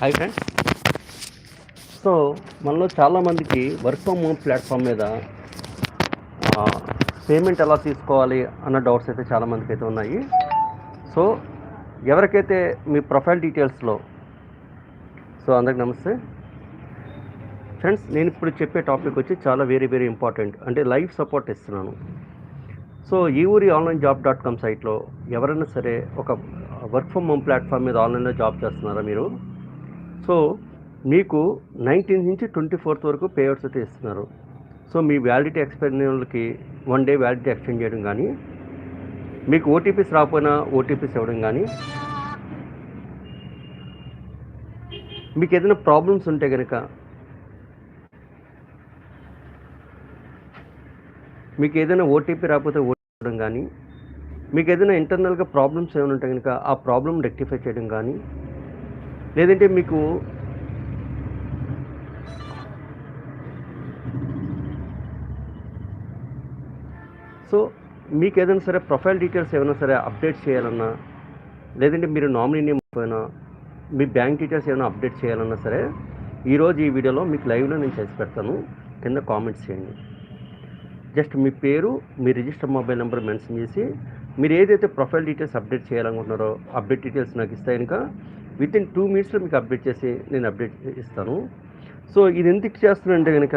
Hi friends so మనలో చాలామందికి work from home platform మీద పేమెంట్ ఎలా తీసుకోవాలి అన్న డౌట్స్ అయితే చాలామందికి అయితే ఉన్నాయి. సో ఎవరికైతే మీ ప్రొఫైల్ డీటెయిల్స్లో సో అందరికి నమస్తే. ఫ్రెండ్స్ నేను ఇప్పుడు చెప్పే టాపిక్ వచ్చి చాలా వెరీ వెరీ ఇంపార్టెంట్ అంటే లైవ్ సపోర్ట్ ఇస్తున్నాను. సో ఈ ఊరి ఆన్లైన్ జాబ్ డాట్ కామ్ సైట్లో ఎవరైనా సరే ఒక వర్క్ ఫ్రమ్ హోమ్ ప్లాట్ఫామ్ మీద ఆన్లైన్లో జాబ్ చేస్తున్నారా మీరు? సో మీకు నైన్టీన్త్ నుంచి ట్వంటీ ఫోర్త్ వరకు పేఅవుట్స్ అయితే ఇస్తున్నారు. సో మీ validity expire one day validity extend చేయడం కానీ మీకు ఓటీపీస్ రాకపోయినా ఓటీపీస్ ఇవ్వడం కానీ మీకు ఏదైనా ప్రాబ్లమ్స్ ఉంటే కనుక మీకు ఏదైనా ఓటీపీ రాకపోతే ఓటీపీ ఇవ్వడం కానీ మీకు ఏదైనా ఇంటర్నల్గా ప్రాబ్లమ్స్ ఏమైనా ఉంటే కనుక ఆ ప్రాబ్లమ్ రెక్టిఫై చేయడం కానీ లేదంటే మీకు సో మీకు ఏదైనా సరే ప్రొఫైల్ డీటెయిల్స్ ఏమైనా సరే అప్డేట్ చేయాలన్నా లేదంటే మీరు నామినీ నేమ్ పోయినా మీ బ్యాంక్ డీటెయిల్స్ ఏమైనా అప్డేట్ చేయాలన్నా సరే ఈరోజు ఈ వీడియోలో మీకు లైవ్లో నేను చేసి పెడతాను. కింద కామెంట్స్ చేయండి. జస్ట్ మీ పేరు మీ రిజిస్టర్ మొబైల్ నెంబర్ మెన్షన్ చేసి మీరు ఏదైతే ప్రొఫైల్ డీటెయిల్స్ అప్డేట్ చేయాలనుకుంటున్నారో అప్డేట్ డీటెయిల్స్ నాకు ఇస్తే కనుక విత్ ఇన్ టూ మినిట్స్లో మీకు అప్డేట్ చేసి నేను అప్డేట్ ఇస్తాను. సో ఇది ఎందుకు చేస్తున్నానంటే కనుక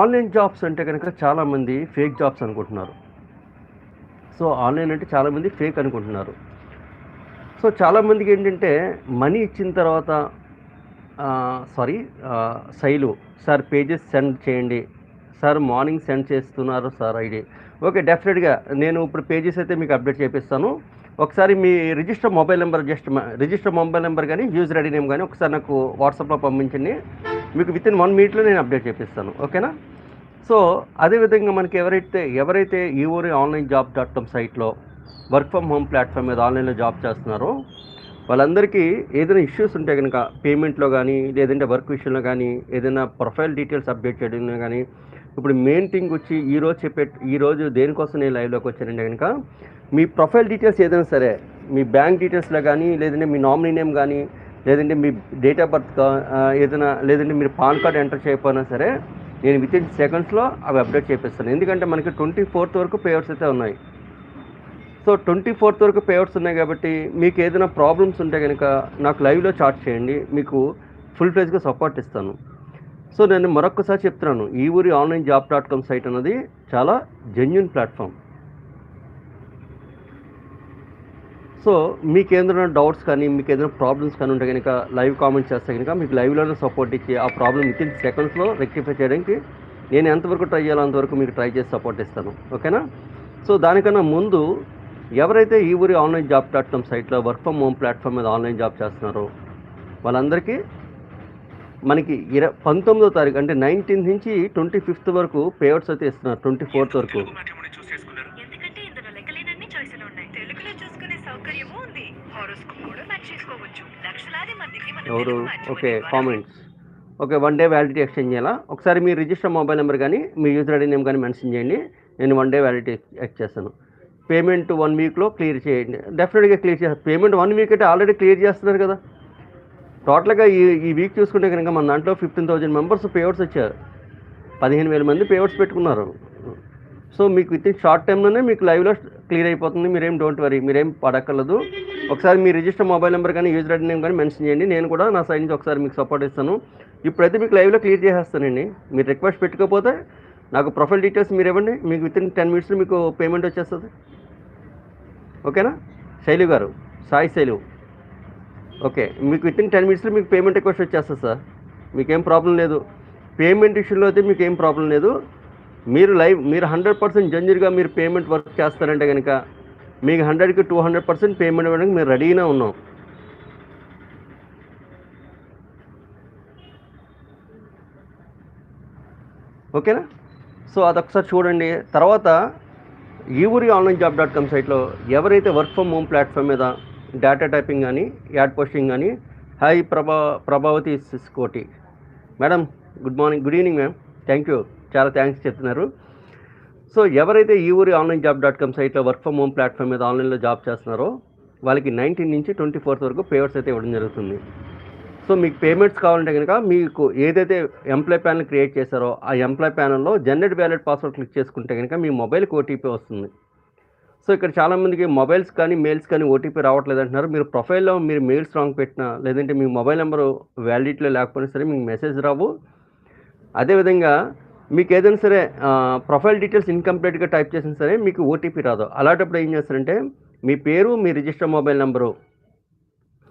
ఆన్లైన్ జాబ్స్ అంటే కనుక చాలామంది ఫేక్ జాబ్స్ అనుకుంటున్నారు. సో ఆన్లైన్ అంటే చాలామంది ఫేక్ అనుకుంటున్నారు. సో చాలామందికి ఏంటంటే మనీ ఇచ్చిన తర్వాత sorry Shailu sir pages send చేయండి. సార్ మార్నింగ్ సెండ్ చేస్తున్నారు సార్ ఐడి ఓకే డెఫినెట్గా నేను ఇప్పుడు పేజెస్ అయితే మీకు అప్డేట్ చేపిస్తాను. ఒకసారి మీ register mobile number just register mobile number కానీ యూజర్ ఐడి నేమ్ కానీ ఒకసారి నాకు వాట్సాప్లో పంపించండి. మీకు విత్ ఇన్ వన్ మినిట్లో నేను అప్డేట్ చేపిస్తాను. ఓకేనా? సో అదేవిధంగా మనకి ఎవరైతే ఎవరైతే ఈ ఊరి ఆన్లైన్ జాబ్ డాట్ కామ్ సైట్లో వర్క్ ఫ్రమ్ హోమ్ ప్లాట్ఫామ్ మీద ఆన్లైన్లో జాబ్ చేస్తున్నారో వాళ్ళందరికీ ఏదైనా ఇష్యూస్ ఉంటే కనుక పేమెంట్లో కానీ లేదంటే వర్క్ విషయంలో కానీ ఏదైనా ప్రొఫైల్ డీటెయిల్స్ అప్డేట్ చేయడంలో కానీ ఇప్పుడు మెయిన్ థింగ్ వచ్చి ఈరోజు చెప్పే ఈరోజు దేనికోసం నేను లైవ్లోకి వచ్చానంటే కనుక మీ ప్రొఫైల్ డీటెయిల్స్ ఏదైనా సరే మీ బ్యాంక్ డీటెయిల్స్లో కానీ లేదంటే మీ నామినీ నేమ్ కానీ లేదంటే మీ డేట్ ఆఫ్ బర్త్ ఏదైనా లేదంటే మీరు పాన్ కార్డ్ ఎంటర్ చేయకపోయినా సరే నేను విత్ ఇన్ సెకండ్స్లో అవి అప్డేట్ చేపిస్తాను. ఎందుకంటే మనకి ట్వంటీ ఫోర్త్ వరకు పేవర్స్ అయితే ఉన్నాయి. సో ట్వంటీ ఫోర్త్ వరకు పేవర్స్ ఉన్నాయి కాబట్టి మీకు ఏదైనా ప్రాబ్లమ్స్ ఉంటే కనుక నాకు లైవ్లో చాట్ చేయండి. మీకు ఫుల్ ప్లేస్గా సపోర్ట్ ఇస్తాను. సో నేను మరొకసారి చెప్తున్నాను. ఈ ఊరి online job dot com site అన్నది చాలా జెన్యున్ ప్లాట్ఫామ్. సో మీకు ఏదైనా డౌట్స్ కానీ మీకు ఏదైనా ప్రాబ్లమ్స్ కానీ ఉంటే కనుక లైవ్ కామెంట్ చేస్తే కనుక మీకు లైవ్లోనే సపోర్ట్ ఇచ్చి ఆ ప్రాబ్లమ్ విత్ ఇన్ సెకండ్స్లో రెక్టిఫై చేయడానికి నేను ఎంతవరకు ట్రై చేయాలో అంతవరకు మీకు ట్రై చేసి సపోర్ట్ ఇస్తాను. ఓకేనా? సో దానికన్నా ముందు ఎవరైతే ఈ ఊరి ఆన్లైన్ జాబ్ ప్లాట్ఫామ్ సైట్లో వర్క్ ఫ్రమ్ హోమ్ ప్లాట్ఫామ్ మీద ఆన్లైన్ జాబ్ చేస్తున్నారో వాళ్ళందరికీ మనకి ఇర పంతొమ్మిదో తారీఖు అంటే నైన్టీన్త్ నుంచి ట్వంటీ ఫిఫ్త్ వరకు పేవర్స్ అయితే ఇస్తున్నారు ట్వంటీ ఫోర్త్ వరకు తెలుగు మాధ్యమాన్ని చూస్ చేసుకున్నారు ఎందుకంటే ఇందులో లెక్కలేనన్ని చాయిస్లు ఉన్నాయి తెలుగులో చూసుకునే సౌకర్యము ఉంది హారోస్కోప్ కూడా మ్యాచ్ చేసుకోవచ్చు లక్షలాది మందికి మన ఎవరు? Okay comments okay one day validity exchange చేయాలా? ఒకసారి మీ రిజిస్టర్ మొబైల్ నెంబర్ కానీ మీ యూజర్ ఐడి నేమ్ కానీ మెన్షన్ చేయండి. నేను వన్ డే వ్యాలిడిటీ ఎక్స్ చేస్తాను. పేమెంట్ వన్ వీక్లో క్లియర్ చేయండి. డెఫినెట్గా క్లియర్ చేస్తారు పేమెంట్ వన్ వీక్ అంటే ఆల్రెడీ క్లియర్ చేస్తున్నారు కదా. టోటల్గా ఈ ఈ వీక్ చూసుకుంటే కనుక మన దాంట్లో ఫిఫ్టీన్ థౌజండ్ మెంబర్స్ పేఅవుట్స్ వచ్చారు. పదిహేను వేల మంది పేఅవుట్స్ పెట్టుకున్నారు. సో మీకు విత్ ఇన్ షార్ట్ టైంలోనే మీకు లైవ్లో క్లియర్ అయిపోతుంది. మీరేం డోంట్ వరీ మీరేం పడక్కర్లేదు. ఒకసారి మీ రిజిస్టర్ మొబైల్ నెంబర్ కానీ యూజర్ ఐడి నేమ్ కానీ మెన్షన్ చేయండి. నేను కూడా నా సైడ్ నుంచి ఒకసారి మీకు సపోర్ట్ ఇస్తాను. ఇప్పుడైతే మీకు లైవ్లో క్లియర్ చేసేస్తానండి. మీరు రిక్వెస్ట్ పెట్టుకోకపోతే నాకు ప్రొఫైల్ డీటెయిల్స్ మీరు ఇవ్వండి. మీకు విత్ ఇన్ టెన్ మినిట్స్లో మీకు పేమెంట్ వచ్చేస్తుంది. ఓకేనా? శైలు గారు సాయి శైలు. ఓకే మీకు విత్ ఇన్ టెన్ మినిట్స్లో మీకు పేమెంట్ రిక్వెస్ట్ వచ్చేస్తుంది సార్. మీకేం ప్రాబ్లం లేదు. పేమెంట్ ఇష్యూలో అయితే మీకు ఏం ప్రాబ్లం లేదు. మీరు లైవ్ మీరు హండ్రెడ్ పర్సెంట్ జంజర్గా మీరు పేమెంట్ వర్క్ చేస్తారంటే కనుక మీకు హండ్రెడ్కి టూ హండ్రెడ్ పర్సెంట్ పేమెంట్ ఇవ్వడానికి మేము రెడీగా ఉన్నాం. ఓకేనా? సో అదొకసారి చూడండి. తర్వాత ఈ ఊరి ఆన్లైన్ జాబ్ డాట్ కామ్ సైట్లో ఎవరైతే వర్క్ ఫ్రమ్ హోమ్ ప్లాట్ఫామ్ మీద డేటా టైపింగ్ కానీ యాడ్ పోస్టింగ్ కానీ hi Prabha Prabhavati సిస్కోటి madam good morning good evening ma'am. Thank you. చాలా థ్యాంక్స్ చెప్తున్నారు. సో ఎవరైతే ఈ ఊరి ఆన్లైన్ జాబ్ డాట్ కామ్ సైట్లో వర్క్ ఫ్రమ్ హోమ్ ప్లాట్ఫామ్ మీద ఆన్లైన్లో జాబ్ చేస్తున్నారో వాళ్ళకి నైన్టీన్ నుంచి ట్వంటీ ఫోర్త్ వరకు పేవర్స్ అయితే ఇవ్వడం జరుగుతుంది. సో మీకు పేమెంట్స్ కావాలంటే కనుక మీకు ఏదైతే ఎంప్లాయ్ ప్యానల్ క్రియేట్ చేశారో ఆ ఎంప్లాయ్ ప్యానల్లో జనరేట్ వ్యాలెట్ పాస్వర్డ్ క్లిక్ చేసుకుంటే కనుక మీ మొబైల్కి ఓటీపీ వస్తుంది. సో ఇక్కడ చాలామందికి మొబైల్స్ కానీ మెయిల్స్ కానీ ఓటీపీ రావట్లేదు అంటున్నారు. మీరు ప్రొఫైల్లో మీరు మెయిల్స్ రాంగ్ పెట్టినా లేదంటే మీ మొబైల్ నెంబర్ వ్యాలిడిటీలో లేకపోయినా సరే మీకు మెసేజ్ రావు. అదేవిధంగా మీకు ఏదైనా సరే ప్రొఫైల్ డీటెయిల్స్ ఇన్కంప్లీట్గా టైప్ చేసినా సరే మీకు ఓటీపీ రాదు. అలాంటప్పుడు ఏం చేస్తారంటే మీ పేరు మీ రిజిస్టర్ మొబైల్ నెంబరు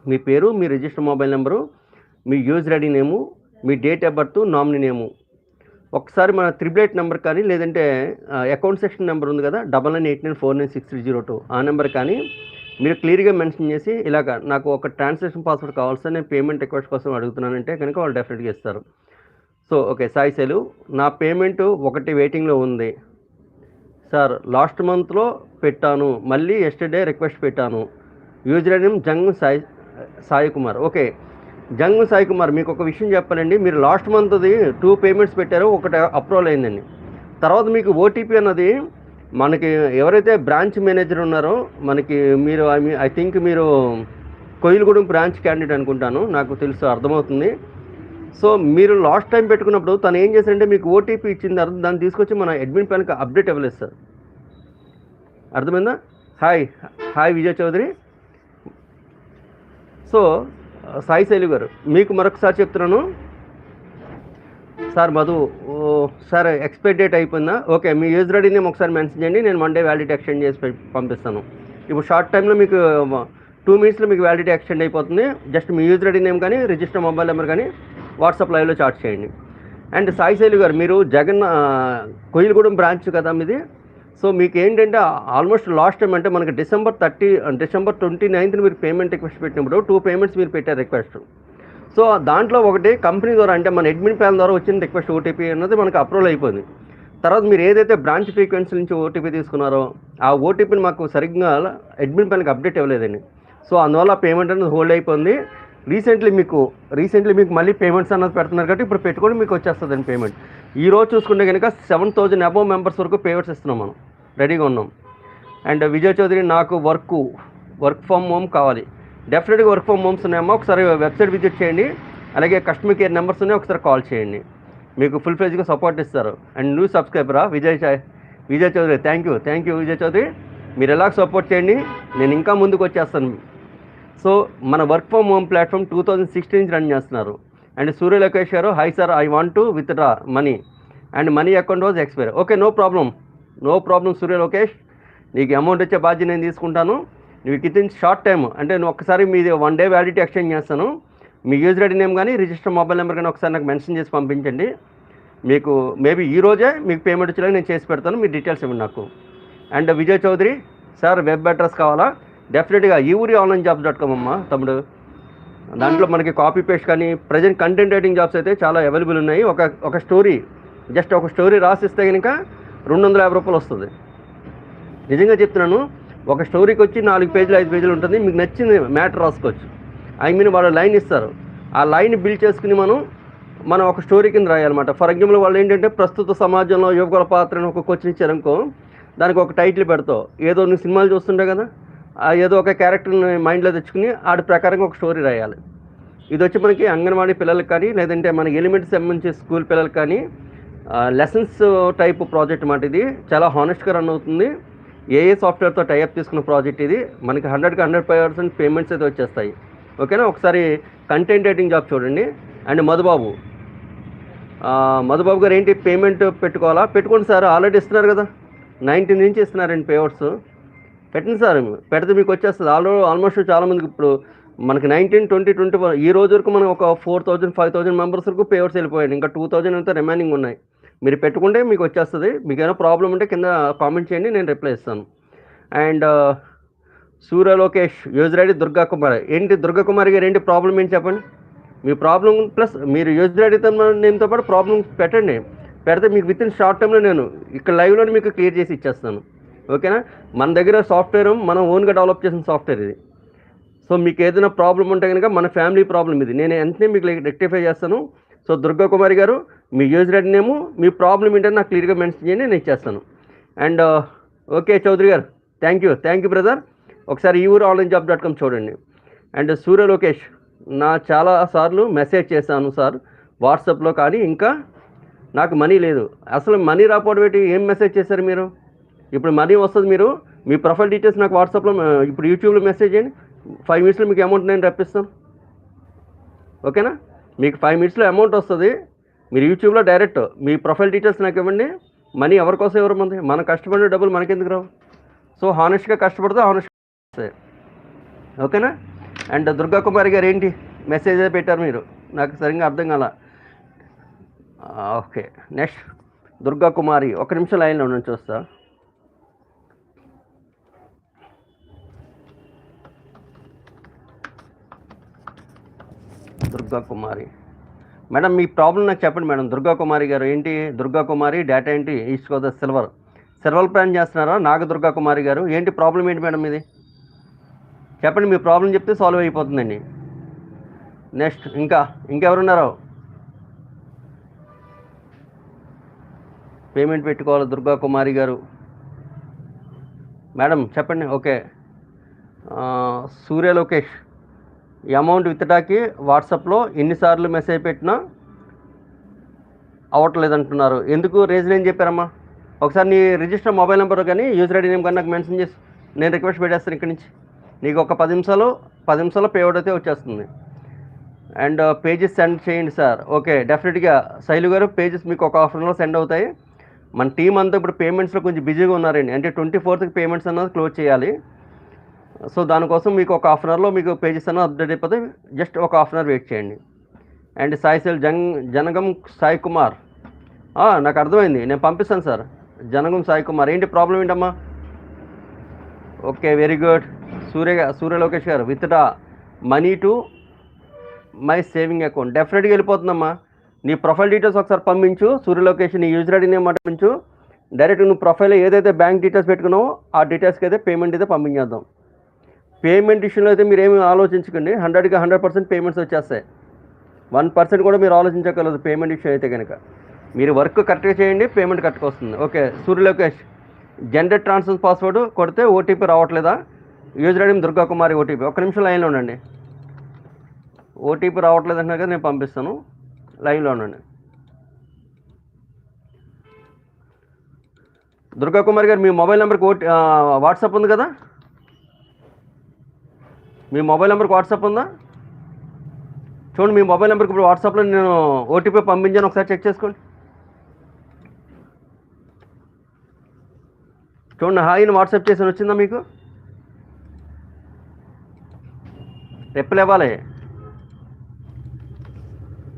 మీ పేరు మీ రిజిస్టర్ మొబైల్ నెంబరు మీ user ID name me date of birth nominee name. ఒకసారి మన త్రిబుల్ ఎయిట్ నెంబర్ కానీ లేదంటే అకౌంట్ సెక్షన్ నెంబర్ ఉంది కదా double nine eight nine four nine six three zero two ఆ నెంబర్ కానీ మీరు క్లియర్గా మెన్షన్ చేసి ఇలాగ నాకు ఒక ట్రాన్సాక్షన్ పాస్వర్డ్ కావాలి నేను పేమెంట్ రిక్వెస్ట్ కోసం అడుగుతున్నానంటే కనుక వాళ్ళు డెఫినెట్గా ఇస్తారు. సో ఓకే సాయి సెలు. నా పేమెంట్ ఒకటి వెయిటింగ్లో ఉంది. సార్ లాస్ట్ మంత్లో పెట్టాను. మళ్ళీ ఎస్టర్డే రిక్వెస్ట్ పెట్టాను. User name Jung Sai Sai Kumar. Okay Jung Sai Kumar మీకు ఒక విషయం చెప్పాలండి. మీరు లాస్ట్ మంత్ది టూ పేమెంట్స్ పెట్టారో ఒకటి అప్రూవల్ అయిందండి. తర్వాత మీకు ఓటీపీ అన్నది మనకి ఎవరైతే బ్రాంచ్ మేనేజర్ ఉన్నారో మనకి మీరు ఐ మీన్ ఐ థింక్ మీరు కొయిలగూడెం బ్రాంచ్ క్యాండిడేట్ అనుకుంటాను. నాకు తెలుసు అర్థమవుతుంది. సో మీరు లాస్ట్ టైం పెట్టుకున్నప్పుడు తను ఏం చేశారంటే మీకు ఓటీపీ ఇచ్చిన తర్వాత దాన్ని తీసుకొచ్చి మన అడ్మిన్ ప్యాన్కి అప్డేట్ ఇవ్వలేదు సార్. అర్థమైందా? Hi hi Vijay Chowdary. So Sai Shaili garu మీకు మరొకసారి చెప్తున్నాను. సార్ మధు ఓ, సార్ ఎక్స్పైర్ డేట్ అయిపోయిందా? ఓకే మీ యూజ్ ఐడి నేమ్ ఒకసారి మెన్షన్ చేయండి నేను వన్ డే వ్యాలిడిటీ ఎక్స్టెండ్ చేసి పంపిస్తాను. ఇప్పుడు షార్ట్ టైంలో మీకు టూ మినిట్స్లో మీకు వ్యాలిడిటీ ఎక్స్టెండ్ అయిపోతుంది. జస్ట్ మీ యూజ్ రెడీ నేమ్ కానీ రిజిస్టర్ మొబైల్ నెంబర్ కానీ వాట్సాప్ లైవ్లో చాట్ చేయండి. అండ్ సాయి శైలి గారు మీరు జగన్ ఆ, బ్రాంచ్ కదా మీది? సో మీకు ఏంటంటే ఆల్మోస్ట్ లాస్ట్ టైం అంటే మనకి డిసెంబర్ థర్టీ డిసెంబర్ ట్వంటీ నైన్త్ని మీరు పేమెంట్ రిక్వెస్ట్ పెట్టినప్పుడు టూ పేమెంట్స్ మీరు పెట్టారు రిక్వెస్ట్. సో దాంట్లో ఒకటి కంపెనీ ద్వారా అంటే మన అడ్మిన్ ప్లాన్ ద్వారా వచ్చిన రిక్వెస్ట్ ఓటీపీ అన్నది మనకు అప్రూవల్ అయిపోయింది. తర్వాత మీరు ఏదైతే బ్రాంచ్ ఫ్రీక్వెన్సీ నుంచి ఓటీపీ తీసుకున్నారో ఆ ఓటీపీని మాకు సరిగ్గా అడ్మిన్ ప్లాన్కి అప్డేట్ ఇవ్వలేదండి. సో అందువల్ల పేమెంట్ అనేది హోల్డ్ అయిపోయింది. రీసెంట్లీ మీకు రీసెంట్లీ మీకు మళ్ళీ పేమెంట్స్ అన్నది పెడుతున్నారు కాబట్టి ఇప్పుడు పెట్టుకొని మీకు వచ్చేస్తుందండి పేమెంట్ ఈ రోజు చూసుకుంటే కనుక సెవెన్ థౌజండ్ అబవ్ మెంబర్స్ వరకు పేమెంట్స్ ఇస్తున్నాం మనం. రెడీగా ఉన్నాం. అండ్ విజయ్ చౌదరి నాకు వర్క్ వర్క్ ఫ్రమ్ హోమ్ కావాలి. డెఫినెట్గా వర్క్ ఫ్రమ్ హోమ్స్ ఉన్నాయమ్మా. ఒకసారి వెబ్సైట్ విజిట్ చేయండి. అలాగే కస్టమర్ కేర్ నెంబర్స్ ఉన్నాయి. ఒకసారి కాల్ చేయండి. మీకు ఫుల్ ఫ్లెజ్గా సపోర్ట్ ఇస్తారు. And new సబ్స్క్రైబరా Vijay Vijay Chowdary. Thank you thank you Vijay Chowdary. మీరు ఎలా సపోర్ట్ చేయండి. నేను ఇంకా ముందుకు వచ్చేస్తాను. సో మన work from home platform two thousand sixteen run చేస్తున్నారు. And Surya Lokesh garu hi sir I want to withdraw money and money account was expire okay no problem no problem Surya Lokesh నీకు amount వచ్చే బాధ్యత నేను తీసుకుంటాను. నీకు in short time అంటే నువ్వు ఒక్కసారి మీది వన్ డే వ్యాలిడిటీ ఎక్స్చేంజ్ చేస్తాను. మీ యూజర్ ఐడి నేమ్ కానీ రిజిస్టర్ మొబైల్ నెంబర్ కానీ ఒకసారి నాకు మెన్షన్ చేసి పంపించండి. మీకు మేబీ ఈ రోజే మీకు పేమెంట్ వచ్చేలాగా నేను చేసి పెడతాను. మీ డీటెయిల్స్ ఇవ్వండి నాకు. And Vijay Chowdary sir web address కావాలా? డెఫినెట్గా ఈ ఊరి ఆన్లైన్ జాబ్స్ డాట్ కామ్ అమ్మా తమ్ముడు. దాంట్లో మనకి కాపీ పేస్ట్ కానీ ప్రజెంట్ కంటెంట్ రైటింగ్ జాబ్స్ అయితే చాలా అవైలబుల్ ఉన్నాయి. ఒక ఒక స్టోరీ జస్ట్ ఒక స్టోరీ రాసిస్తే కనుక రెండు వందల యాభై రూపాయలు వస్తుంది. నిజంగా చెప్తున్నాను ఒక స్టోరీకి వచ్చి నాలుగు పేజీలు ఐదు పేజీలు ఉంటుంది. మీకు నచ్చింది మ్యాటర్ రాసుకోవచ్చు. ఐ మీన్ వాళ్ళు లైన్ ఇస్తారు. ఆ లైన్ బిల్డ్ చేసుకుని మనం మనం ఒక స్టోరీ కింద రాయాలన్నమాట. ఫర్ ఎగ్జాంపుల్ వాళ్ళు ఏంటంటే ప్రస్తుత సమాజంలో యువకుల పాత్రను ఒక క్వశ్చన్ ఇచ్చారనుకో దానికి ఒక టైటిల్ పెడతావు. ఏదో నువ్వు సినిమాలు చూస్తుండే కదా? ఏదో ఒక క్యారెక్టర్ని మైండ్లో తెచ్చుకుని ఆడి ప్రకారంగా ఒక స్టోరీ రాయాలి. ఇది వచ్చి మనకి అంగన్వాడీ పిల్లలకు కానీ లేదంటే మన ఎలిమెంట్స్ సంబంధించి స్కూల్ పిల్లలకు కానీ లెసన్స్ టైప్ ప్రాజెక్ట్ మాట ఇది. చాలా హానెస్ట్గా రన్ అవుతుంది. ఏఏ సాఫ్ట్వేర్తో టైఅప్ తీసుకున్న ప్రాజెక్ట్ ఇది. మనకి హండ్రెడ్కి హండ్రెడ్ పర్సెంట్ పేమెంట్స్ అయితే వచ్చేస్తాయి. ఓకేనా? ఒకసారి కంటెంట్ రైటింగ్ జాబ్ చూడండి. అండ్ మధుబాబు. మధుబాబు గారు ఏంటి పేమెంట్ పెట్టుకోవాలా? పెట్టుకోండి సార్ ఆల్రెడీ ఇస్తున్నారు కదా. నైన్టీన్ నుంచి ఇస్తున్నారండి పేవర్స్. పెట్టండి సార్ పెడితే మీకు వచ్చేస్తుంది. ఆల్రెడీ ఆల్మోస్ట్ చాలామందికి ఇప్పుడు మనకి నైన్టీన్ ట్వంటీ ట్వంటీ ఫోర్ ఈ రోజు వరకు మనం ఒక four thousand five thousand members వరకు పేవర్స్ వెళ్ళిపోయాయి. ఇంకా టూ థౌజండ్ అంతా రిమైనింగ్ ఉన్నాయి. మీరు పెట్టుకుంటే మీకు వచ్చేస్తుంది. మీకు ఏమైనా ప్రాబ్లం ఉంటే కింద కామెంట్ చేయండి నేను రిప్లై ఇస్తాను. And uh, Surya Lokesh use ready Durga Kumar. ఏంటి దుర్గా కుమార్ గారు ఏంటి ప్రాబ్లం ఏంటి చెప్పండి? మీ ప్రాబ్లం ప్లస్ మీరు యూజ్ రెడీ నేమ్తో పాటు ప్రాబ్లం పెట్టండి. పెడితే మీకు విత్ ఇన్ షార్ట్ టైంలో నేను ఇక్కడ లైవ్లోనే మీకు క్లియర్ చేసి ఇచ్చేస్తాను. ఓకేనా? మన దగ్గర సాఫ్ట్వేర్ మనం ఓన్గా డెవలప్ చేసిన సాఫ్ట్వేర్ ఇది. సో మీకు ఏదైనా ప్రాబ్లం ఉంటే కనుక మన ఫ్యామిలీ ప్రాబ్లం ఇది. నేను వెంటనే మీకు రెక్టిఫై చేస్తాను. సో దుర్గా కుమారి గారు మీ యూజర్ ఐడి నేము మీ ప్రాబ్లం ఏంటంటే నాకు క్లియర్గా మెన్షన్ చేయండి నేను ఇచ్చేస్తాను. And okay uh, Chowdary garu thank you thank you brother ఒకసారి ఈ ఊరు ఆన్లైన్ జాబ్ డాట్ కామ్ చూడండి. అండ్ uh, సూర్య లోకేష్ నా చాలా సార్లు మెసేజ్ చేశాను సార్. వాట్సాప్లో కానీ ఇంకా నాకు మనీ లేదు. అసలు మనీ రాకపోవడం ఏంటి? ఏం మెసేజ్ చేశారు మీరు? ఇప్పుడు మనీ వస్తుంది మీరు మీ ప్రొఫైల్ డీటెయిల్స్ నాకు వాట్సాప్లో ఇప్పుడు యూట్యూబ్లో మెసేజ్ చేయండి. ఫైవ్ మినిట్స్లో మీకు అమౌంట్ నేను రప్పిస్తాను. ఓకేనా? మీకు ఫైవ్ మినిట్స్లో అమౌంట్ వస్తుంది. మీరు యూట్యూబ్లో డైరెక్ట్ మీ ప్రొఫైల్ డీటెయిల్స్ నాకు ఇవ్వండి. మనీ ఎవరి కోసం ఎవరు మంది? మన కష్టపడిన డబ్బులు మనకెందుకు రావు? సో హానెస్ట్గా కష్టపడితే హానెస్ట్ వస్తాయి. ఓకేనా? అండ్ దుర్గా కుమారి గారు ఏంటి? మెసేజ్ పెట్టారు మీరు. నాకు సరిగ్గా అర్థం కాల. ఓకే. నెక్స్ట్ దుర్గా కుమారి ఒక నిమిషం లైన్లో నుంచి చూస్తా. దుర్గా కుమారి మేడం మీ ప్రాబ్లం నాకు చెప్పండి మేడం. దుర్గా కుమారి గారు ఏంటి? దుర్గా కుమారి డేటా ఏంటి? East Godavari silver silver plan చేస్తున్నారా? నాగ దుర్గా కుమారి గారు. ఏంటి ప్రాబ్లం ఏంటి మేడం ఇది చెప్పండి మీ ప్రాబ్లం చెప్తే సాల్వ్ అయిపోతుందండి. నెక్స్ట్ ఇంకా ఇంకెవరున్నారో? పేమెంట్ పెట్టుకోవాలి దుర్గా కుమారి గారు. మేడం చెప్పండి ఓకే. సూర్య లోకేష్ అమౌంట్ విత్డ్రాకి వాట్సాప్లో ఎన్నిసార్లు మెసేజ్ పెట్టినా అవ్వట్లేదంటున్నారు. ఎందుకు? రీజన్ ఏం చెప్పారమ్మా? ఒకసారి నీ రిజిస్టర్ మొబైల్ నెంబర్ కానీ యూజర్ ఐడి నేమ్ కానీ నాకు మెన్షన్ చేసి నేను రిక్వెస్ట్ పెట్టేస్తాను ఇక్కడి నుంచి. నీకు ఒక పది నిమిషాలు పది నిమిషాలు పేమెంట్ అయితే వచ్చేస్తుంది. అండ్ పేజెస్ సెండ్ చేయండి సార్. ఓకే డెఫినెట్గా. శైలు గారు పేజెస్ మీకు ఒక హాఫ్ అవర్లో సెండ్ అవుతాయి. మన టీం అంతా ఇప్పుడు పేమెంట్స్లో కొంచెం బిజీగా ఉన్నారండి. అంటే ట్వంటీ ఫోర్త్కి పేమెంట్స్ అన్నది క్లోజ్ చేయాలి. సో దానికోసం మీకు ఒక హాఫ్ అన్ అవర్లో మీకు పేజెస్ అన్నది అప్డేట్ అయిపోతే జస్ట్ ఒక హాఫ్ అన్ అవర్ వెయిట్ చేయండి. అండ్ సాయి సెల్ జంగ్ జనగం సాయి కుమార్. నాకు అర్థమైంది. నేను పంపిస్తాను సార్. జనగం సాయి కుమార్. ఏంటి ప్రాబ్లం ఏంటమ్మా? Okay very good Surya Surya Lokesh garu with money to my saving account డెఫినెట్గా వెళ్ళిపోతుందమ్మా. నీ ప్రొఫైల్ డీటెయిల్స్ ఒకసారి పంపించు. సూర్య లోకేష్ నీ యూజర్ ఐడి నేమ్ పంపించు. డైరెక్ట్ నువ్వు ప్రొఫైల్ ఏదైతే బ్యాంక్ డీటెయిల్స్ పెట్టుకున్నావో ఆ డీటెయిల్స్కి అయితే పేమెంట్ అయితే పంపించేద్దాం. పేమెంట్ ఇష్యూలో అయితే మీరు ఏమి ఆలోచించకండి హండ్రెడ్కి హండ్రెడ్ పర్సెంట్ పేమెంట్స్ వచ్చేస్తాయి. వన్ పర్సెంట్ కూడా మీరు ఆలోచించగలదు పేమెంట్ ఇష్యూ అయితే కనుక మీరు వర్క్ కరెక్ట్గా చేయండి పేమెంట్ కరెక్ట్గా వస్తుంది. Okay Surya Lokesh generate transfer password కొడితే ఓటీపీ రావట్లేదా? User ID Durga Kumari OTP ఒక్క నిమిషం లైన్లో ఉండండి. ఓటీపీ రావట్లేదు అంటున్నా కదా నేను పంపిస్తాను. లైన్లో ఉండండి. దుర్గా కుమార్ గారు మీ మొబైల్ నెంబర్కి ఓటీ వాట్సాప్ ఉంది కదా? మీ మొబైల్ నెంబర్కి వాట్సాప్ ఉందా? చూడండి మీ మొబైల్ నెంబర్కి ఇప్పుడు వాట్సాప్లో నేను ఓటీపీ పంపించాను ఒకసారి చెక్ చేసుకోండి. చూడండి హాయిని అని వాట్సాప్ చేసి వచ్చిందా మీకు? రిప్లై ఇవ్వాలి.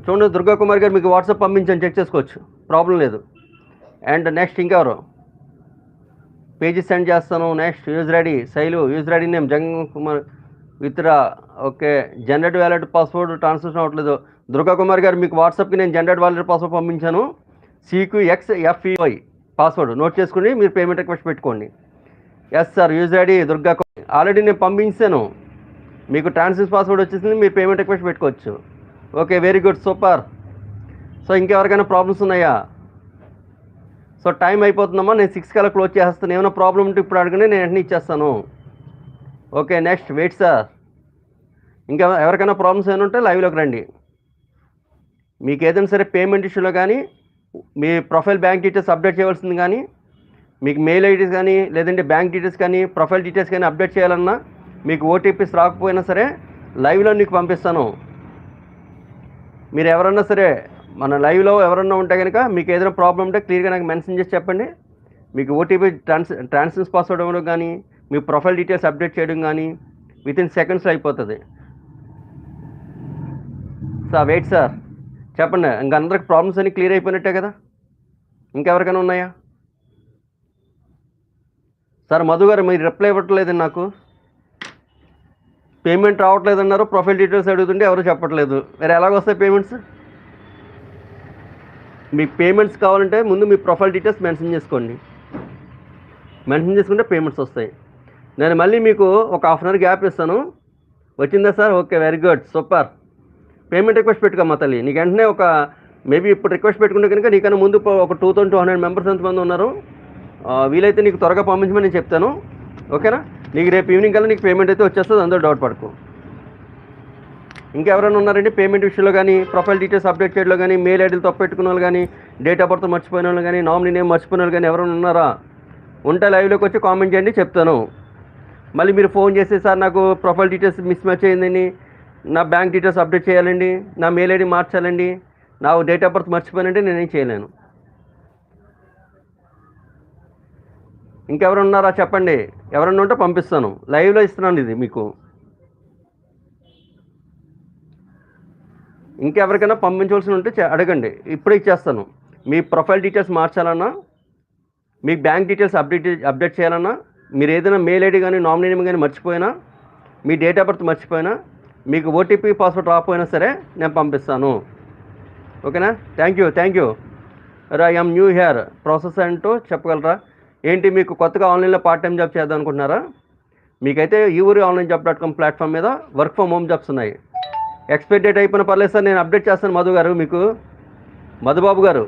చూడండి దుర్గా కుమార్ గారు మీకు వాట్సాప్ పంపించాను చెక్ చేసుకోవచ్చు. ప్రాబ్లం లేదు. అండ్ నెక్స్ట్ ఇంకెవరు? పేజీ సెండ్ చేస్తాను next user ID Sailu user ID name Jung Kumar withdraw okay generate wallet password transfer అవ్వట్లేదు. దుర్గా కుమార్ గారు మీకు వాట్సాప్కి నేను జనరేట్ వ్యాలెట్ పాస్వర్డ్ పంపించాను. CQ X FEY password note చేసుకుని మీరు పేమెంట్ రిక్వెస్ట్ పెట్టుకోండి. Yes sir user ID Durga already నేను పంపించాను. మీకు ట్రాన్స్ఫర్ పాస్వర్డ్ వచ్చేసింది మీరు పేమెంట్ రిక్వెస్ట్ పెట్టుకోవచ్చు. Okay very good super. So ఇంకెవరికైనా ప్రాబ్లమ్స్ ఉన్నాయా? సో టైం అయిపోతుందమ్మా నేను సిక్స్ కల్లా క్లోజ్ చేస్తాను ఏమైనా ప్రాబ్లం ఉంటే ఇప్పుడు అడగండి నేను వెంటనే ఇచ్చేస్తాను. ఓకే నెక్స్ట్ వెయిట్ సార్ ఇంకా ఎవరికైనా ప్రాబ్లమ్స్ ఏమైనా ఉంటే లైవ్లోకి రండి. మీకు ఏదైనా సరే పేమెంట్ ఇష్యూలో కానీ మీ ప్రొఫైల్ బ్యాంక్ డీటెయిల్స్ అప్డేట్ చేయవలసింది కానీ మీకు మెయిల్ ఐడీస్ కానీ లేదంటే బ్యాంక్ డీటెయిల్స్ కానీ ప్రొఫైల్ డీటెయిల్స్ కానీ అప్డేట్ చేయాలన్నా మీకు ఓటీపీస్ రాకపోయినా సరే లైవ్లో నీకు పంపిస్తాను. మీరు ఎవరన్నా సరే మన లైవ్లో ఎవరన్నా ఉంటే కనుక మీకు ఏదైనా ప్రాబ్లం ఉంటే క్లియర్గా నాకు మెన్షన్ చేసి చెప్పండి. మీకు ఓటీపీ ట్రాన్స్ ట్రాన్స్ఫర్ పాస్వర్డ్ ఇవ్వడం కానీ మీ ప్రొఫైల్ డీటెయిల్స్ అప్డేట్ చేయడం కానీ విత్ ఇన్ సెకండ్స్లో అయిపోతుంది. Sir wait sir. చెప్పండి ఇంకా అందరికి ప్రాబ్లమ్స్ అన్ని క్లియర్ అయిపోయినట్టే కదా? ఇంకెవరికైనా ఉన్నాయా? సార్ మధు గారు మీరు రిప్లై ఇవ్వట్లేదండి నాకు. పేమెంట్ రావట్లేదు అన్నారు ప్రొఫైల్ డీటెయిల్స్ అడుగుతుంటే ఎవరు చెప్పట్లేదు. మరి ఎలాగ వస్తాయి పేమెంట్స్? మీకు పేమెంట్స్ కావాలంటే ముందు మీ ప్రొఫైల్ డీటెయిల్స్ మెన్షన్ చేసుకోండి. మెన్షన్ చేసుకుంటే పేమెంట్స్ వస్తాయి. నేను మళ్ళీ మీకు ఒక హాఫ్ అన్ అవర్ గ్యాప్ ఇస్తాను. వచ్చిందా sir? Okay very good super payment request పెట్టుకోమ్మా తల్లి. నీకు వెంటనే ఒక మేబీ ఇప్పుడు రిక్వెస్ట్ పెట్టుకుంటే కనుక నీకన్నా ముందు ఒక two thousand two hundred members ఎంతమంది ఉన్నారు? వీలైతే నీకు త్వరగా పంపించమని నేను చెప్తాను. ఓకేనా? నీకు రేపు ఈవినింగ్ కల్లా నీకు పేమెంట్ అయితే వచ్చేస్తుంది అందరూ డౌట్ పడుకో. ఇంకెవరైనా ఉన్నారండి? పేమెంట్ విషయంలో కానీ ప్రొఫైల్ డీటెయిల్స్ అప్డేట్ చేయడంలో కానీ మెయిల్ ఐడీలు తప్పెట్టుకున్న వాళ్ళు కానీ డేట్ ఆఫ్ బర్త్ మర్చిపోయిన వాళ్ళు కానీ నామినీ నేమ్ మర్చిపోయిన వాళ్ళు కానీ ఎవరైనా ఉన్నారా? ఉంటే లైవ్లోకి వచ్చి కామెంట్ చేయండి చెప్తాను. మళ్ళీ మీరు ఫోన్ చేసి సార్ నాకు ప్రొఫైల్ డీటెయిల్స్ మిస్ మ్యాచ్ అయిందండి నా బ్యాంక్ డీటెయిల్స్ అప్డేట్ చేయాలండి నా మెయిల్ ఐడి మార్చాలండి నా డేట్ ఆఫ్ బర్త్ మర్చిపోయానంటే నేనేం చేయలేను. ఇంకెవరు ఉన్నారా చెప్పండి ఎవరన్నా ఉంటే పంపిస్తాను. లైవ్లో ఇస్తున్నాను ఇది మీకు. ఇంకెవరికైనా పంపించవలసి ఉంటే అడగండి. ఇప్పుడే ఇచ్చేస్తాను. మీ ప్రొఫైల్ డీటెయిల్స్ మార్చాలన్నా మీ బ్యాంక్ డీటెయిల్స్ అప్డేట్ అప్డేట్ చేయాలన్నా మీరు ఏదైనా మెయిల్ ఐడి కానీ నామినీ నేమ్ కానీ మర్చిపోయినా మీ డేట్ ఆఫ్ బర్త్ మర్చిపోయినా మీకు ఓటీపీ పాస్వర్డ్ రాకపోయినా సరే నేను పంపిస్తాను. ఓకేనా? థ్యాంక్ యూ థ్యాంక్ యూ రా ఐఎమ్ న్యూ హియర్ ప్రాసెస్ అంటూ చెప్పగలరా? ఏంటి మీకు కొత్తగా ఆన్లైన్లో పార్ట్ టైం జాబ్ చేద్దాం అనుకుంటున్నారా? మీకైతే ఈ ఊరి online job dot com platform మీద వర్క్ ఫ్రమ్ హోమ్ జాబ్స్ ఉన్నాయి. ఎక్స్పైర్ డేట్ అయిపోయిన పర్లేదు సార్ నేను అప్డేట్ చేస్తాను మధు గారు మీకు. మధుబాబు గారు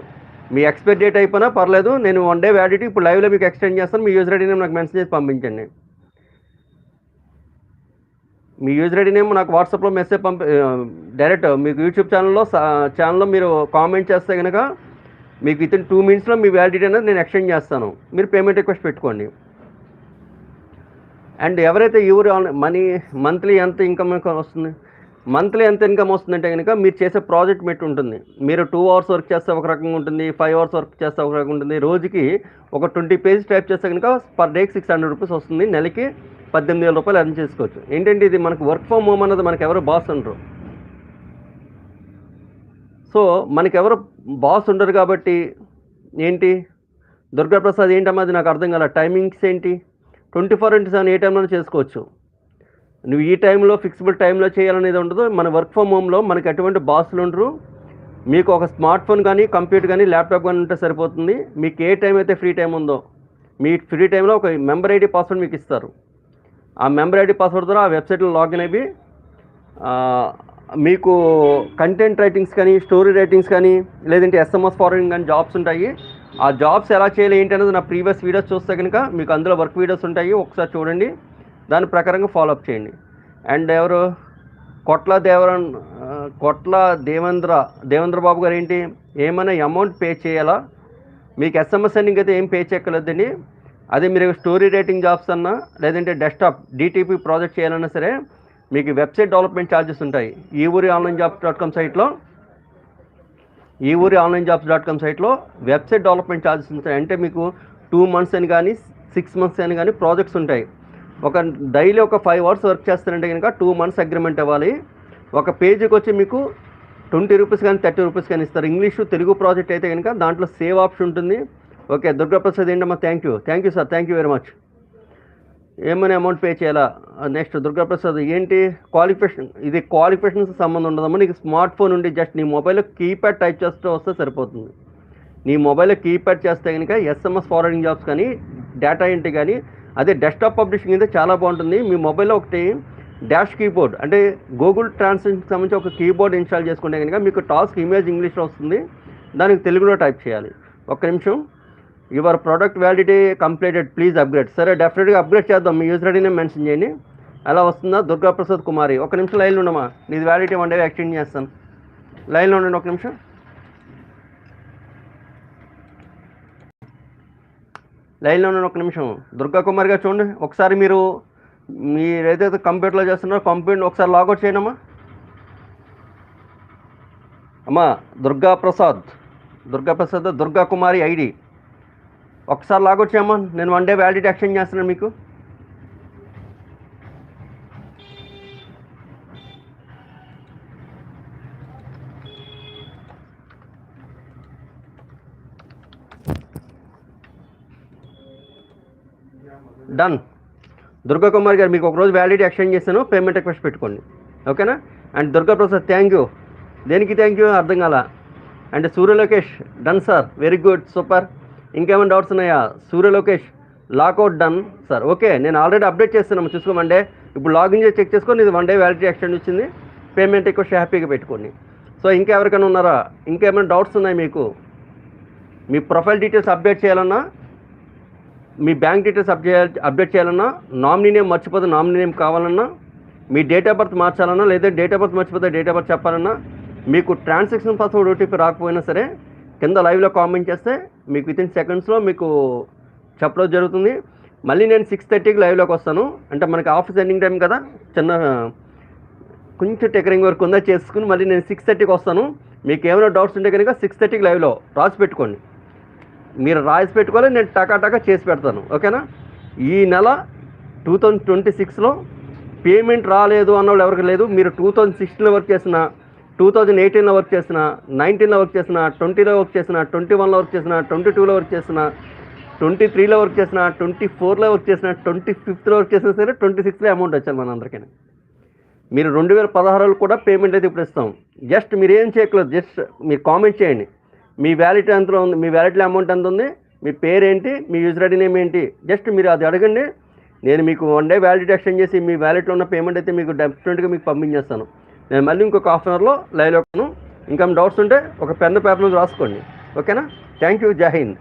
మీ ఎక్స్పైర్ డేట్ అయిపోయినా పర్లేదు నేను వన్ డే వ్యాలిడిటీ ఇప్పుడు లైవ్లో మీకు ఎక్స్టెండ్ చేస్తాను మీ యూజర్ ఐడి నేమ్ నాకు మెసేజ్ చేసి పంపించండి. మీ యూజర్ ఐడి నేమ్ నాకు వాట్సాప్లో మెసేజ్ పంపి డైరెక్ట్ మీకు యూట్యూబ్ ఛానల్లో ఛానల్లో మీరు కామెంట్ చేస్తే కనుక మీకు విత్ ఇన్ టూ మినిట్స్లో మీ వ్యాలిడిటీ అనేది నేను ఎక్స్టెండ్ చేస్తాను. మీరు పేమెంట్ రిక్వెస్ట్ పెట్టుకోండి. అండ్ ఎవరైతే ఎవరు మనీ మంత్లీ ఎంత ఇన్కమ్ వస్తుంది? మంత్లీ ఎంత ఇన్కమ్ వస్తుందంటే కనుక మీరు చేసే ప్రాజెక్ట్ మెట్ ఉంటుంది. మీరు టూ అవర్స్ వర్క్ చేస్తే ఒక రకంగా ఉంటుంది ఫైవ్ అవర్స్ వర్క్ చేస్తే ఒక రకంగా ఉంటుంది. రోజుకి ఒక ట్వంటీ పేజెస్ టైప్ చేస్తే కనుక పర్ డేకి సిక్స్ హండ్రెడ్ రూపీస్ వస్తుంది. నెలకి పద్దెనిమిది వేల రూపాయలు అర్న్ చేసుకోవచ్చు. ఏంటంటే ఇది మనకు వర్క్ ఫ్రమ్ హోమ్ అన్నది మనకు ఎవరు బాస్ ఉండరు సో మనకెవరు బాస్ ఉండరు కాబట్టి ఏంటి? దుర్గాప్రసాద్ ఏంటమ్మా అది నాకు అర్థం కాల టైమింగ్స్ ఏంటి? ట్వంటీ ఫోర్ ఇంటూ సెవెన్ ఏ టైంలో చేసుకోవచ్చు. నువ్వు ఈ టైంలో ఫిక్సిబుల్ టైంలో చేయాలనేది ఉండదు. మన వర్క్ ఫ్రమ్ హోమ్లో మనకి ఎటువంటి బాస్లు ఉండరు. మీకు ఒక స్మార్ట్ ఫోన్ కానీ కంప్యూటర్ కానీ ల్యాప్టాప్ కానీ ఉంటే సరిపోతుంది. మీకు ఏ టైం అయితే ఫ్రీ టైం ఉందో మీ ఫ్రీ టైంలో ఒక మెంబర్ ఐడి పాస్వర్డ్ మీకు ఇస్తారు. ఆ మెంబర్ ఐడి పాస్వర్డ్ ద్వారా ఆ వెబ్సైట్లో లాగిన్ అయ్యి మీకు కంటెంట్ రైటింగ్స్ కానీ స్టోరీ రైటింగ్స్ కానీ లేదంటే ఎస్ఎంఎస్ ఫార్వర్డింగ్ కానీ జాబ్స్ ఉంటాయి. ఆ జాబ్స్ ఎలా చేయాలి ఏంటి అనేది నా ప్రీవియస్ వీడియోస్ చూస్తే కనుక మీకు అందులో వర్క్ వీడియోస్ ఉంటాయి. ఒకసారి చూడండి. దాని ప్రకారంగా ఫాలో అప్ చేయండి. అండ్ ఎవరు? కొట్ల దేవరన్ కొట్ల దేవేంద్ర దేవేంద్ర బాబు గారు ఏంటి? ఏమైనా అమౌంట్ పే చేయాలా? మీకు ఎస్ఎంఎస్ సెండింగ్ అయితే ఏం పే చేయక్కర్లేదండి. అదే మీరు స్టోరీ రేటింగ్ జాబ్స్ అన్నా లేదంటే డెస్క్టాప్ డిటిపి ప్రాజెక్ట్ చేయాలన్నా సరే మీకు వెబ్సైట్ డెవలప్మెంట్ ఛార్జెస్ ఉంటాయి. ఈ ఊరి ఆన్లైన్ జాబ్స్ డాట్ కామ్ సైట్లో ఈ ఊరి ఆన్లైన్ జాబ్స్ డాట్ కామ్ సైట్లో వెబ్సైట్ డెవలప్మెంట్ ఛార్జెస్ ఉంటాయి. అంటే మీకు టూ మంత్స్ అని కానీ సిక్స్ మంత్స్ అని కానీ ప్రాజెక్ట్స్ ఉంటాయి. ఒక డైలీ ఒక ఫైవ్ అవర్స్ వర్క్ చేస్తారంటే కనుక టూ మంత్స్ అగ్రిమెంట్ ఇవ్వాలి ఒక పేజీకి వచ్చి మీకు ట్వంటీ రూపీస్ కానీ థర్టీ రూపీస్ కానీ ఇస్తారు. ఇంగ్లీషు తెలుగు ప్రాజెక్ట్ అయితే కనుక దాంట్లో సేవ్ ఆప్షన్ ఉంటుంది. ఓకే దుర్గాప్రసాద్ ఏంటమ్మా? Thank you thank you sir thank you very much ఏమైనా అమౌంట్ పే చేయాలా? Uh, నెక్స్ట్ దుర్గాప్రసాద్ ఏంటి? క్వాలిఫికేషన్ ఇది క్వాలిఫికేషన్స్ సంబంధం ఉండదమ్మా. నీకు స్మార్ట్ ఫోన్ ఉండి జస్ట్ నీ మొబైల్లో కీప్యాడ్ టైప్ చేస్తూ వస్తే సరిపోతుంది. నీ మొబైల్లో కీప్యాడ్ చేస్తే కనుక ఎస్ఎంఎస్ ఫార్వర్డింగ్ జాబ్స్ కానీ డేటా ఎంట్రీ కానీ అదే డెస్క్టాప్ పబ్లిషింగ్ అయితే చాలా బాగుంటుంది. మీ మొబైల్లో ఒకటి డాష్ కీబోర్డ్ అంటే గూగుల్ ట్రాన్స్లేషన్కి సంబంధించి ఒక కీబోర్డ్ ఇన్స్టాల్ చేసుకుంటే కనుక మీకు టాస్క్ ఇమేజ్ ఇంగ్లీష్లో వస్తుంది. దానికి తెలుగులో టైప్ చేయాలి. ఒక్క నిమిషం. Your product validity completed please upgrade సరే డెఫినెట్గా అప్గ్రేడ్ చేద్దాం. మీ యూజర్ ఐడీనే మెన్షన్ చేయండి. అలా వస్తుందా? దుర్గాప్రసాద్ కుమారి. ఒక నిమిషం లైన్లో ఉండమా? నీది వ్యాలిడిటీ వన్ డే ఎక్స్టెండ్ చేస్తాను. లైన్లో ఉండండి ఒక నిమిషం. లైన్లో ఉన్న ఒక నిమిషం. దుర్గా కుమార్ గారు చూడండి. ఒకసారి మీరు మీరు ఏదైతే కంప్యూటర్లో చేస్తున్నారో కంప్యూటర్ ఒకసారి లాగౌట్ చేయండి అమ్మా అమ్మా దుర్గా ప్రసాద్. దుర్గా ప్రసాద్ దుర్గా కుమారి ఐడి. ఒకసారి లాగౌట్ చేయమ్మా. నేను వన్ డే వ్యాలిడిటీ ఎక్స్చేంజ్ చేస్తున్నాను మీకు. డన్ దుర్గా కుమార్ గారు మీకు ఒకరోజు వ్యాలిడిటీ ఎక్స్టెండ్ చేశాను పేమెంట్ రిక్వెస్ట్ పెట్టుకోండి. ఓకేనా and Durga Prasad thank you దేనికి థ్యాంక్ యూ అర్థం కాల? And Surya Lokesh done sir very good super ఇంకేమైనా డౌట్స్ ఉన్నాయా? Surya Lokesh logout done sir okay నేను ఆల్రెడీ అప్డేట్ చేస్తున్నాము చూసుకోమండే. ఇప్పుడు లాగిన్ చేసి చెక్ చేసుకొని ఇది వన్ డే వ్యాలిడిటీ ఎక్స్టెండ్ వచ్చింది. పేమెంట్ ఎక్కువ హ్యాపీగా పెట్టుకోండి. సో ఇంకెవరికైనా ఉన్నారా? ఇంకేమైనా డౌట్స్ ఉన్నాయి మీకు? మీ ప్రొఫైల్ డీటెయిల్స్ అప్డేట్ చేయాలన్నా మీ బ్యాంక్ డీటెయిల్స్ అప్డేట్ అప్డేట్ చేయాలన్నా నామినీ నేమ్ మర్చిపోతే నామినీ నేమ్ కావాలన్నా మీ డేట్ ఆఫ్ బర్త్ మార్చాలన్నా లేదా డేట్ ఆఫ్ బర్త్ మర్చిపోతే డేట్ ఆఫ్ బర్త్ చెప్పాలన్నా మీకు ట్రాన్సాక్షన్ పాస్వర్డ్ ఓటీపీ రాకపోయినా సరే కింద లైవ్లో కామెంట్ చేస్తే మీకు వితిన్ సెకండ్స్లో మీకు చెప్పడం జరుగుతుంది. మళ్ళీ నేను సిక్స్ థర్టీకి లైవ్లోకి వస్తాను. అంటే మనకి ఆఫీస్ ఎండింగ్ టైం కదా చిన్న కొంచెం టెకరింగ్ వర్క్ ఉందా చేసుకుని మళ్ళీ నేను సిక్స్ థర్టీకి వస్తాను. మీకు ఏమైనా డౌట్స్ ఉంటే కనుక సిక్స్ థర్టీకి లైవ్లో రాసి పెట్టుకోండి. మీరు రాసి పెట్టుకోవాలి నేను టకా టకా చేసి పెడతాను. ఓకేనా? ఈ నెల టూ థౌజండ్ ట్వంటీ సిక్స్లో పేమెంట్ రాలేదు అన్నవాళ్ళు ఎవరికి లేదు. మీరు టూ థౌజండ్ సిక్స్టీన్లో వర్క్ చేసిన టూ థౌజండ్ ఎయిటీన్లో వర్క్ చేసిన నైన్టీన్లో వర్క్ చేసిన ట్వంటీలో వర్క్ చేసిన ట్వంటీ వన్లో వర్క్ చేసిన ట్వంటీ టూలో వర్క్ చేసిన ట్వంటీ త్రీలో వర్క్ చేసిన ట్వంటీ ఫోర్లో వర్క్ చేసిన ట్వంటీ ఫిఫ్త్లో వర్క్ చేసినా సరే ట్వంటీ సిక్స్లో అమౌంట్ వచ్చాను మనందరికీ మీరు రెండు వేల పదహారులో కూడా పేమెంట్ అయితే ఇప్పుడు ఇస్తాం. జస్ట్ మీరు ఏం చేయట్లేదు జస్ట్ మీరు కామెంట్ చేయండి. మీ వ్యాలిటీ ఎంతలో ఉంది? మీ వ్యాలిటీ అమౌంట్ ఎంత ఉంది మీ పేరేంటి? మీ యూజర్ ఐడి నేమ్ ఏంటి? జస్ట్ మీరు అది అడగండి. నేను మీకు వన్ డే వ్యాలిటీ ఎక్స్టెండ్ చేసి మీ వ్యాలెట్లో ఉన్న పేమెంట్ అయితే మీకు డెఫినెట్గా మీకు పంపించేస్తాను. నేను మళ్ళీ ఇంకొక హాఫ్ అన్ అవర్లో లైవ్లో ఇంకా డౌట్స్ ఉంటే ఒక పెన్ పేపర్ నుంచి రాసుకోండి. ఓకేనా? Thank you. జై హింద్.